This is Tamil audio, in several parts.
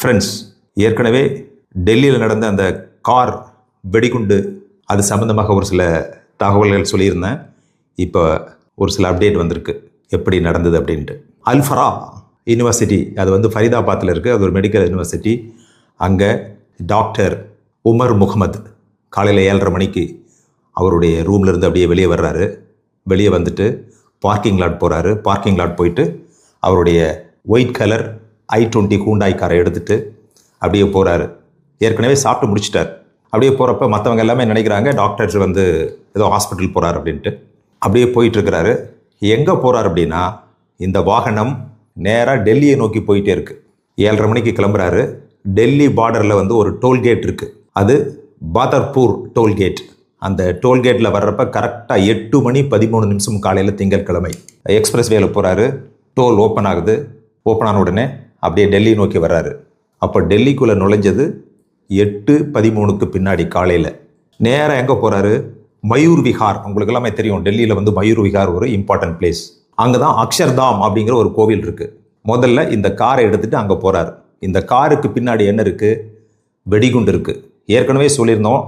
ஃப்ரெண்ட்ஸ் ஏற்கனவே டெல்லியில் நடந்த அந்த கார் வெடிகுண்டு அது சம்மந்தமாக ஒரு சில தகவல்கள் சொல்லியிருந்தேன். இப்போ ஒரு சில அப்டேட் வந்திருக்கு. எப்படி நடந்தது அப்படின்ட்டு. அல்ஃபரா யூனிவர்சிட்டி அது வந்து ஃபரிதாபாத்தில் இருக்குது அது ஒரு மெடிக்கல் யூனிவர்சிட்டி அங்கே டாக்டர் உமர் முகமது காலையில் ஏழரை மணிக்கு அவருடைய ரூம்லேருந்து அப்படியே வெளியே வர்றாரு. வெளியே வந்துட்டு பார்க்கிங் லாட் போகிறாரு பார்க்கிங் லாட் போயிட்டு அவருடைய white colour I twenty Hyundai காரை எடுத்துட்டு அப்படியே போகிறாரு ஏற்கனவே சாப்பிட்டு முடிச்சிட்டார். அப்படியே போகிறப்ப மற்றவங்க எல்லாமே நினைக்கிறாங்க டாக்டர்ஸ் வந்து ஏதோ ஹாஸ்பிட்டல் போகிறார் அப்படின்ட்டு. அப்படியே போயிட்டுருக்கிறாரு. எங்கே போகிறார் அப்படின்னா இந்த வாகனம் நேராக டெல்லியை நோக்கி போயிட்டே இருக்குது ஏழரை மணிக்கு கிளம்புறாரு. டெல்லி பார்டரில் வந்து ஒரு டோல்கேட் இருக்குது அது பாதர்பூர் டோல்கேட் அந்த டோல்கேட்டில் வர்றப்ப கரெக்டாக எட்டு மணி பதிமூணு நிமிஷம் காலையில் திங்கட்கிழமை. எக்ஸ்பிரஸ் வேல போகிறாரு டோல் ஓப்பன் ஆகுது. ஓப்பன் ஆன உடனே அப்படியே டெல்லி நோக்கி வர்றாரு. அப்போ டெல்லிக்குள்ளே நுழைஞ்சது எட்டு பதிமூணுக்கு பின்னாடி காலையில். நேராக எங்கே போகிறாரு மயூர் விஹார். உங்களுக்கு எல்லாமே தெரியும் டெல்லியில் வந்து மயூர் விஹார் ஒரு இம்பார்ட்டன்ட் பிளேஸ் அங்கே தான் அக்ஷர்தாம் அப்படிங்கிற ஒரு கோவில் இருக்குது முதல்ல இந்த காரை எடுத்துகிட்டு அங்கே போகிறாரு இந்த காருக்கு பின்னாடி என்ன இருக்குது வெடிகுண்டு இருக்குது ஏற்கனவே சொல்லியிருந்தோம்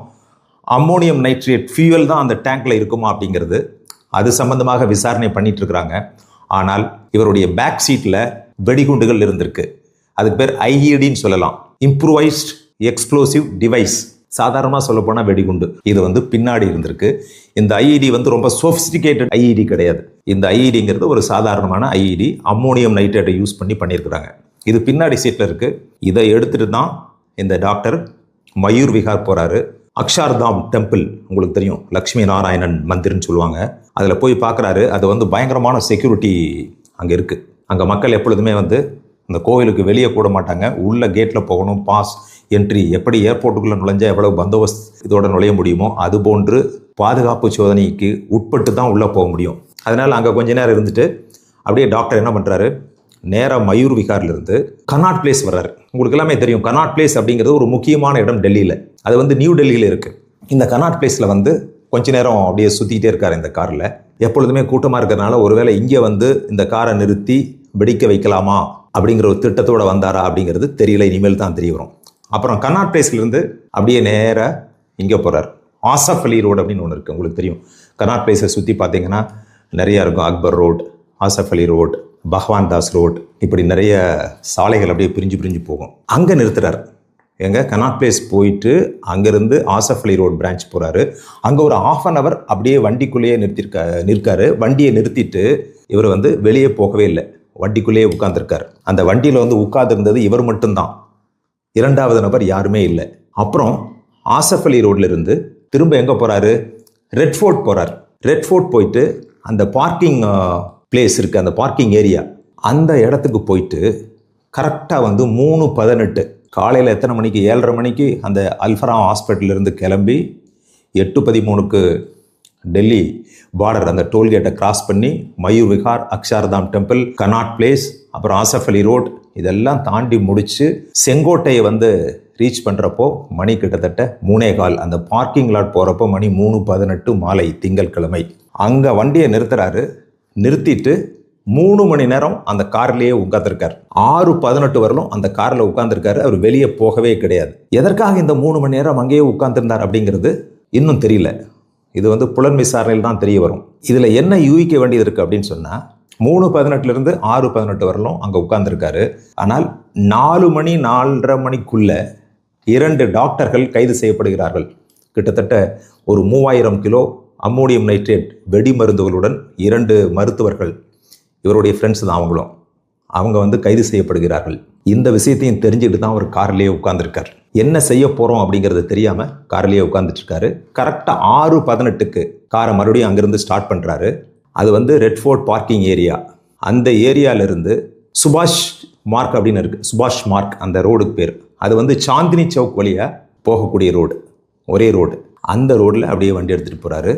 அம்மோனியம் நைட்ரேட் ஃபியூவல் தான் அந்த டேங்கில் இருக்குமா அப்படிங்கிறது. அது சம்பந்தமாக விசாரணை பண்ணிகிட்ருக்குறாங்க ஆனால் இவருடைய பேக் சீட்டில் வெடிகுண்டுகள் இருந்திருக்கு. அதுக்கு பேர் ஐஇடின்னு சொல்லலாம். இம்ப்ரூவைஸ்ட் எக்ஸ்ப்ளோசிவ் டிவைஸ் சாதாரணமாக சொல்ல போனால் வெடிகுண்டு. இது வந்து பின்னாடி இருந்திருக்கு. இந்த ஐஇடி வந்து ரொம்ப சோஃபிஸ்டிகேட்டட் ஐஇடி கிடையாது. இந்த ஐஇடிங்கிறது ஒரு சாதாரணமான ஐஇடி அம்மோனியம் நைட்ரேட்டை யூஸ் பண்ணி பண்ணியிருக்கிறாங்க. இது பின்னாடி சீட்டில் இருக்குது இதை எடுத்துட்டு தான் இந்த டாக்டர் மயூர் விஹார் போகிறாரு அக்ஷார்தாம் டெம்பிள் உங்களுக்கு தெரியும். லக்ஷ்மி நாராயணன் மந்திர்னு சொல்லுவாங்க. அதில் போய் பார்க்குறாரு. அது வந்து பயங்கரமான செக்யூரிட்டி அங்கே இருக்குது அங்கே மக்கள் எப்பொழுதுமே வந்து அந்த கோவிலுக்கு வெளியே கூட மாட்டாங்க. உள்ள கேட்டில் போகணும் பாஸ் என்ட்ரி எப்படி ஏர்போர்ட்டுக்குள்ளே நுழைஞ்சால் எவ்வளவு பந்தோபஸ்த் இதோட நுழைய முடியுமோ அது போன்று பாதுகாப்பு சோதனைக்கு உட்பட்டு தான் உள்ளே போக முடியும். அதனால் அங்கே கொஞ்ச நேரம் இருந்துட்டு அப்படியே டாக்டர் என்ன பண்ணுறாரு நேராக மயூர் விகார்லேருந்து கனாட் பிளேஸ் வர்றாரு. உங்களுக்கு எல்லாமே தெரியும். கனாட் பிளேஸ் அப்படிங்கிறது ஒரு முக்கியமான இடம் டெல்லியில். அது வந்து நியூ டெல்லியில் இருக்குது இந்த கனாட் பிளேஸில் வந்து கொஞ்ச நேரம் அப்படியே சுற்றிக்கிட்டே இருக்கார் இந்த காரில் எப்பொழுதுமே கூட்டமாக இருக்கிறதுனால ஒருவேளை இங்கே வந்து இந்த காரை நிறுத்தி வெடிக்க வைக்கலாமா அப்படிங்கிற ஒரு திட்டத்தோட வந்தாரா அப்படிங்கிறது தெரியல இனிமேல் தான் தெரிய வரும். அப்புறம் கர்நாட் பிளேஸ்லேருந்து அப்படியே நேராக இங்கே போகிறார் ஆசஃப் அலி ரோடு அப்படின்னு ஒன்று இருக்குது உங்களுக்கு தெரியும். கர்நாட் பிளேஸை சுற்றி பார்த்தீங்கன்னா நிறையா இருக்கும். Akbar road Asaf Ali road Bhagwan Das road இப்படி நிறைய சாலைகள் அப்படியே பிரிஞ்சு பிரிஞ்சு போகும். அங்கே நிறுத்துறார். எங்க? கனாட் பிளேஸ் போயிட்டு அங்கேருந்து ஆசஃப் அலி ரோட் பிரான்ச் போகிறாரு அங்கே ஒரு ஆஃப் அன் அவர் அப்படியே வண்டிக்குள்ளேயே நிறுத்திருக்கா நிற்காரு. வண்டியை நிறுத்திட்டு இவர் வந்து வெளியே போகவே இல்லை. வண்டிக்குள்ளேயே உட்காந்துருக்காரு அந்த வண்டியில் வந்து உட்காந்துருந்தது இவர் மட்டும்தான். இரண்டாவது நபர் யாருமே இல்லை. அப்புறம் ஆசஃப் அலி ரோட்ல இருந்து திரும்ப எங்கே போகிறாரு ரெட் ஃபோர்ட் போகிறார் ரெட் ஃபோர்ட் போயிட்டு அந்த பார்க்கிங் பிளேஸ் இருக்குது அந்த பார்க்கிங் ஏரியா அந்த இடத்துக்கு போயிட்டு கரெக்டாக வந்து மூணு பதினெட்டு காலையில் எத்தனை மணிக்கு? ஏழரை மணிக்கு அந்த அல்ஃபராம் ஹாஸ்பிட்டல்ல இருந்து கிளம்பி எட்டு பதிமூணுக்கு டெல்லி பார்டர் அந்த டோல்கேட்டை கிராஸ் பண்ணி Mayur Vihar Akshardham temple Connaught place அப்புறம் ஆசஃப் அலி ரோட் இதெல்லாம் தாண்டி முடித்து செங்கோட்டையை வந்து ரீச் பண்ணுறப்போ மணி கிட்டத்தட்ட மூணே கால். அந்த பார்க்கிங் லாட் போகிறப்போ மணி மூணு பதினெட்டு மாலை திங்கட்கிழமை. அங்கே வண்டியை நிறுத்துறாரு. நிறுத்திட்டு மூணு மணி நேரம் அந்த கார்லேயே உட்காந்துருக்கார் ஆறு பதினெட்டு வரலும் அந்த காரில் உட்காந்துருக்காரு அவர் வெளியே போகவே கிடையாது. எதற்காக இந்த மூணு மணி நேரம் அங்கேயே உட்காந்துருந்தார் அப்படிங்கிறது இன்னும் தெரியல. இது வந்து புலன் விசாரணையில் தான் தெரிய வரும். இதில் என்ன யூகிக்க வேண்டியது இருக்குது அப்படின்னு சொன்னால் மூணு பதினெட்டுலேருந்து ஆறு பதினெட்டு வரலும் அங்கே உட்காந்துருக்காரு ஆனால் நாலு மணி நாலரை மணிக்குள்ளே இரண்டு டாக்டர்கள் கைது செய்யப்படுகிறார்கள். கிட்டத்தட்ட ஒரு மூவாயிரம் கிலோ அம்மோனியம் நைட்ரேட் வெடி மருந்துகளுடன் இரண்டு மருத்துவர்கள் இவருடைய ஃப்ரெண்ட்ஸ் தான் அவங்களும். அவங்க வந்து கைது செய்யப்படுகிறார்கள். இந்த விஷயத்தையும் தெரிஞ்சுட்டு தான் அவர் கார்லேயே உட்காந்துருக்கார் என்ன செய்ய போகிறோம் அப்படிங்கிறது தெரியாமல் கார்லேயே உட்காந்துட்டுருக்காரு கரெக்டாக ஆறு பதினெட்டுக்கு காரை மறுபடியும் அங்கேருந்து ஸ்டார்ட் பண்ணுறாரு அது வந்து ரெட் ஃபோர்ட் பார்க்கிங் ஏரியா அந்த ஏரியாவிலிருந்து சுபாஷ் மார்க் அப்படின்னு இருக்குது சுபாஷ் மார்க் அந்த ரோடுக்கு பேர். அது வந்து சாந்தினி சவுக் வழியாக போகக்கூடிய ரோடு. ஒரே ரோடு. அந்த ரோட்டில் அப்படியே வண்டி எடுத்துகிட்டு போகிறாரு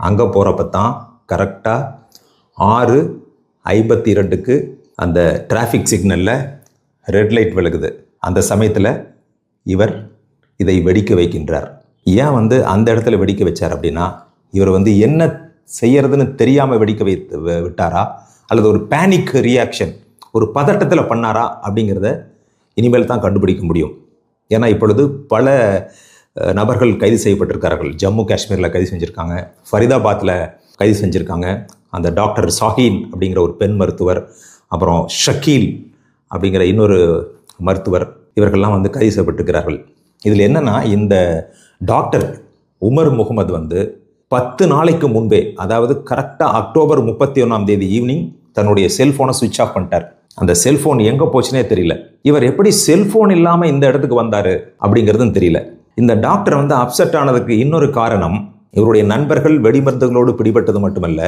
அங்கே போகிறப்ப தான் கரெக்டாக ஆறு ஐம்பத்தி இரண்டுக்கு அந்த டிராஃபிக் சிக்னலில் ரெட் லைட் விலகுது அந்த சமயத்தில் இவர் இதை வெடிக்க வைக்கின்றார். ஏன் வந்து அந்த இடத்துல வெடிக்க வச்சார் அப்படின்னா இவர் வந்து என்ன செய்யறதுன்னு தெரியாமல் வெடிக்க வைத்து விட்டாரா? அல்லது ஒரு பேனிக் ரியாக்ஷன் ஒரு பதட்டத்தில் பண்ணாரா? அப்படிங்கிறத இனிமேல் தான் கண்டுபிடிக்க முடியும். ஏன்னா இப்பொழுது பல நபர்கள் கைது செய்யப்பட்டிருக்கார்கள் ஜம்மு காஷ்மீரில் கைது செஞ்சுருக்காங்க. ஃபரிதாபாத்தில் கைது செஞ்சுருக்காங்க. அந்த டாக்டர் சாஹீன் அப்படிங்கிற ஒரு பெண் மருத்துவர் அப்புறம் ஷக்கீல் அப்படிங்கிற இன்னொரு மருத்துவர் இவர்கள்லாம் வந்து கைது செய்யப்பட்டிருக்கிறார்கள். இதில் என்னென்னா இந்த டாக்டர் உமர் முகமது வந்து பத்து நாளைக்கு முன்பே அதாவது கரெக்டாக அக்டோபர் முப்பத்தி ஒன்றாம் தேதி ஈவினிங் தன்னுடைய செல்ஃபோனை சுவிட்ச் ஆஃப் பண்ணிட்டார். அந்த செல்ஃபோன் எங்கே போச்சுனே தெரியல. இவர் எப்படி செல்ஃபோன் இல்லாமல் இந்த இடத்துக்கு வந்தார் அப்படிங்கிறதும் தெரியல. இந்த டாக்டர் வந்து அப்செட் ஆனதுக்கு இன்னொரு காரணம் இவருடைய நண்பர்கள் வெடிமருந்துகளோடு பிடிபட்டது மட்டுமல்ல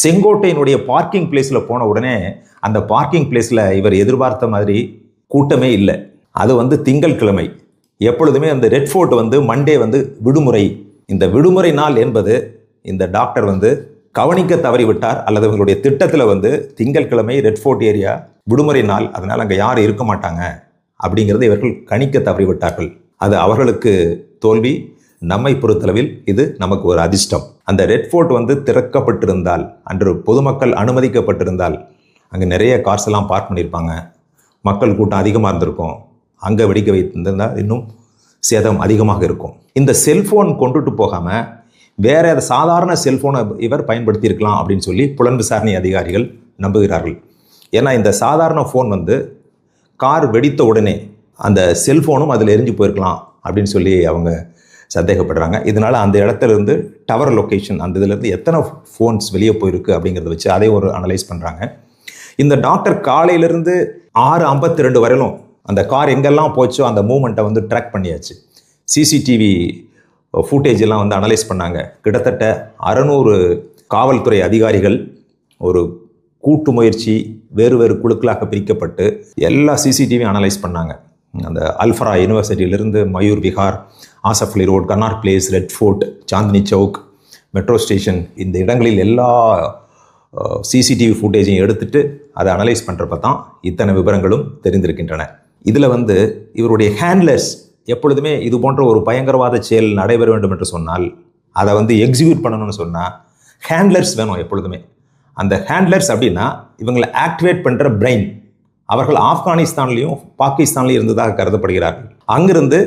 செங்கோட்டையினுடைய பார்க்கிங் பிளேஸில் போன உடனே அந்த பார்க்கிங் பிளேஸில் இவர் எதிர்பார்த்த மாதிரி கூட்டமே இல்லை. அது வந்து திங்கட்கிழமை எப்பொழுதுமே அந்த ரெட் ஃபோர்ட் வந்து மண்டே வந்து விடுமுறை. இந்த விடுமுறை நாள் என்பது இந்த டாக்டர் வந்து கவனிக்க தவறிவிட்டார் அல்லது இவங்களுடைய திட்டத்தில் வந்து திங்கட்கிழமை ரெட் ஃபோர்ட் ஏரியா விடுமுறை நாள் அதனால் அங்கே யாரும் இருக்க மாட்டாங்க அப்படிங்கிறத இவர்கள் கணிக்க தவறிவிட்டார்கள். அது அவர்களுக்கு தோல்வி நம்மை பொறுத்தளவில் இது நமக்கு ஒரு அதிர்ஷ்டம். அந்த ரெட் ஃபோர்ட் வந்து திறக்கப்பட்டிருந்தால் அன்று பொதுமக்கள் அனுமதிக்கப்பட்டிருந்தால் அங்கே நிறைய கார்ஸ் எல்லாம் பார்க் பண்ணியிருப்பாங்க. மக்கள் கூட்டம் அதிகமாக இருந்திருக்கும். அங்கே வெடிக்க வைத்திருந்தால் இன்னும் சேதம் அதிகமாக இருக்கும். இந்த செல்ஃபோன் கொண்டுட்டு போகாமல் வேற ஏதாவது சாதாரண செல்ஃபோனை இவர் பயன்படுத்தியிருக்கலாம் அப்படின்னு சொல்லி புலன் விசாரணை அதிகாரிகள் நம்புகிறார்கள். ஏன்னா இந்த சாதாரண ஃபோன் வந்து கார் வெடித்த உடனே அந்த செல்ஃபோனும் அதில் எரிஞ்சு போயிருக்கலாம் அப்படின்னு சொல்லி அவங்க சந்தேகப்படுறாங்க. இதனால அந்த இடத்துல இருந்து டவர் லொக்கேஷன் அந்த இதுலேருந்து எத்தனை ஃபோன்ஸ் வெளியே போயிருக்கு அப்படிங்கிறத வச்சு அதே ஒரு அனலைஸ் பண்ணுறாங்க இந்த டாக்டர் காலையிலேருந்து ஆறு ஐம்பத்தி ரெண்டு வரையிலும் அந்த கார் எங்கெல்லாம் போச்சோ அந்த மூமெண்ட்டை வந்து ட்ராக் பண்ணியாச்சு. சிசிடிவி ஃபூட்டேஜ் எல்லாம் வந்து அனலைஸ் பண்ணாங்க. கிட்டத்தட்ட அறநூறு காவல்துறை அதிகாரிகள் ஒரு கூட்டு முயற்சி வேறு வேறு குழுக்களாக பிரிக்கப்பட்டு எல்லா சிசிடிவியும் அனலைஸ் பண்ணாங்க. அந்த Al Falah யூனிவர்சிட்டியிலிருந்து Mayur Vihar Asaf Ali road Connaught Place Red Fort Chandni Chowk metro station இந்த இடங்களில் எல்லா சிசிடிவி ஃபுட்டேஜையும் எடுத்துட்டு அதை அனலைஸ் பண்ணுறப்ப தான் இத்தனை விவரங்களும் தெரிந்திருக்கின்றன. இதில் வந்து இவருடைய ஹேண்ட்லெஸ் எப்பொழுதுமே இது போன்ற ஒரு பயங்கரவாத செயல் நடைபெற வேண்டும் என்று சொன்னால் அதை வந்து எக்ஸிக்யூட் பண்ணணும்னு சொன்னால் ஹேண்ட்லர்ஸ் வேணும் எப்பொழுதுமே. அந்த ஹேண்ட்லர்ஸ் அப்படின்னா இவங்களை ஆக்டிவேட் பண்ணுற பிரெயின் அவர்கள் ஆப்கானிஸ்தான்லேயும் பாகிஸ்தான்லேயும் இருந்ததாக கருதப்படுகிறார்கள். அங்கிருந்து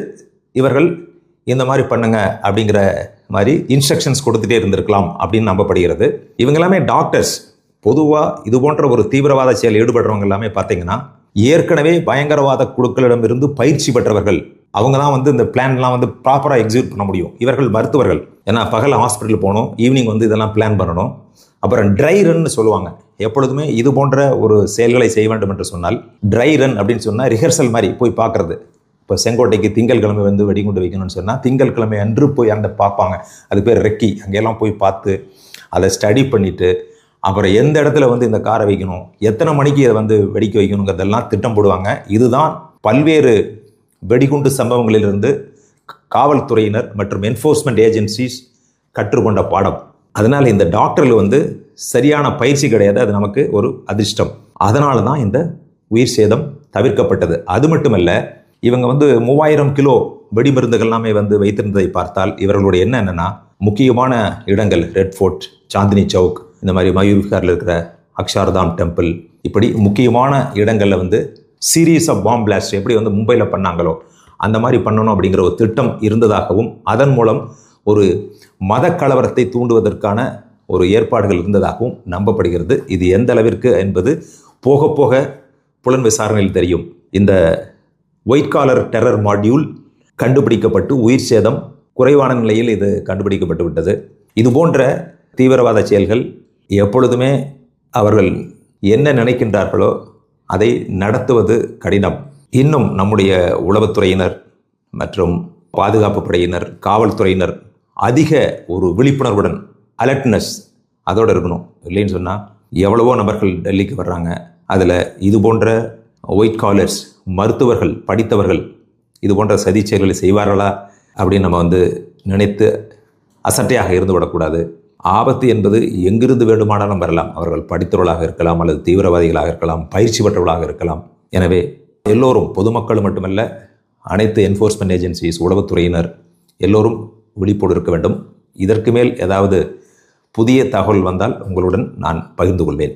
இவர்கள் இந்த மாதிரி பண்ணுங்க அப்படிங்கிற மாதிரி இன்ஸ்ட்ரக்ஷன்ஸ் கொடுத்துட்டே இருந்திருக்கலாம் அப்படின்னு நம்பப்படுகிறது. இவங்க எல்லாமே டாக்டர்ஸ் பொதுவாக இது போன்ற ஒரு தீவிரவாத செயல் ஈடுபடுறவங்க எல்லாமே பார்த்தீங்கன்னா ஏற்கனவே பயங்கரவாத குழுக்களிடமிருந்து பயிற்சி பெற்றவர்கள். அவங்க தான் வந்து இந்த பிளான்லாம் வந்து ப்ராப்பராக எக்ஸிக்யூட் பண்ண முடியும். இவர்கள் மருத்துவர்கள். ஏன்னா பகல் ஹாஸ்பிட்டல் போகணும் ஈவினிங் வந்து இதெல்லாம் பிளான் பண்ணணும். அப்புறம் ட்ரை ரன்னு சொல்லுவாங்க. எப்பொழுதுமே இது போன்ற ஒரு செயல்களை செய்ய வேண்டும் என்று சொன்னால் ட்ரை ரன் அப்படின்னு சொன்னால் ரிஹர்சல் மாதிரி போய் பார்க்கறது. இப்போ செங்கோட்டைக்கு திங்கட்கிழமை வந்து வெடிகுண்டு வைக்கணும்னு சொன்னால் திங்கட்கிழமை அன்று போய் அந்த பார்ப்பாங்க. அது பேர் ரெக்கி. அங்கெல்லாம் போய் பார்த்து அதை ஸ்டடி பண்ணிவிட்டு அப்புறம் எந்த இடத்துல வந்து இந்த காரை வைக்கணும் எத்தனை மணிக்கு அதை வந்து வெடிக்க வைக்கணுங்கிறதெல்லாம் திட்டம் போடுவாங்க. இதுதான் பல்வேறு வெடிகுண்டு சம்பவங்களிலிருந்து காவல்துறையினர் மற்றும் என்ஃபோர்ஸ்மெண்ட் ஏஜென்சிஸ் கற்றுக்கொண்ட பாடம். அதனால் இந்த டாக்டர்கள் வந்து சரியான பயிற்சி கிடையாது. அது நமக்கு ஒரு அதிர்ஷ்டம். அதனால தான் இந்த உயிர் சேதம் தவிர்க்கப்பட்டது. அது மட்டுமல்ல இவங்க வந்து மூவாயிரம் கிலோ வெடிமருந்துகள் எல்லாமே வந்து வைத்திருந்ததை பார்த்தால் இவர்களுடைய என்ன என்னன்னா முக்கியமான இடங்கள் ரெட் ஃபோர்ட் சாந்தினி சவுக் இந்த மாதிரி மயூர்விகாரில் இருக்கிற அக்ஷார்தாம் டெம்பிள் இப்படி முக்கியமான இடங்களில் வந்து சீரீஸ் ஆஃப் பாம் பிளாஸ்ட் எப்படி வந்து மும்பையில் பண்ணாங்களோ அந்த மாதிரி பண்ணணும் அப்படிங்கிற ஒரு திட்டம் இருந்ததாகவும் அதன் மூலம் ஒரு மத கலவரத்தை தூண்டுவதற்கான ஒரு ஏற்பாடுகள் இருந்ததாகவும் நம்பப்படுகிறது. இது எந்த அளவிற்கு என்பது போக போக புலன் விசாரணையில் தெரியும். இந்த ஒயிட் காலர் டெரர் மாடியூல் கண்டுபிடிக்கப்பட்டு உயிர் சேதம் குறைவான நிலையில் இது கண்டுபிடிக்கப்பட்டு விட்டது. இது போன்ற தீவிரவாத செயல்கள் எப்பொழுதுமே அவர்கள் என்ன நினைக்கின்றார்களோ அதை நடத்துவது கடினம். இன்னும் நம்முடைய உளவுத்துறையினர் மற்றும் பாதுகாப்பு படையினர் காவல்துறையினர் அதிக ஒரு விழிப்புணர்வுடன் அலர்ட்னஸ் அதோடு இருக்கணும். இல்லைன்னு சொன்னால் எவ்வளவோ நபர்கள் டெல்லிக்கு வர்றாங்க. அதில் இது போன்ற ஒயிட் காலர்ஸ் மருத்துவர்கள் படித்தவர்கள் இது போன்ற சதி செயல்களை செய்வார்களா அப்படின்னு நம்ம வந்து நினைத்து அசட்டையாக இருந்து விடக்கூடாது. ஆபத்து என்பது எங்கிருந்து வேண்டுமானாலும் வரலாம். அவர்கள் படித்தவர்களாக இருக்கலாம் அல்லது தீவிரவாதிகளாக இருக்கலாம் பயிற்சி பெற்றவர்களாக இருக்கலாம். எனவே எல்லோரும் பொதுமக்கள் மட்டுமல்ல அனைத்து என்ஃபோர்ஸ்மெண்ட் ஏஜென்சிஸ் உளவுத்துறையினர் எல்லோரும் விழிப்போடு இருக்க வேண்டும். இதற்கு மேல் ஏதாவது புதிய தகவல் வந்தால் உங்களுடன் நான் பகிர்ந்து கொள்வேன்.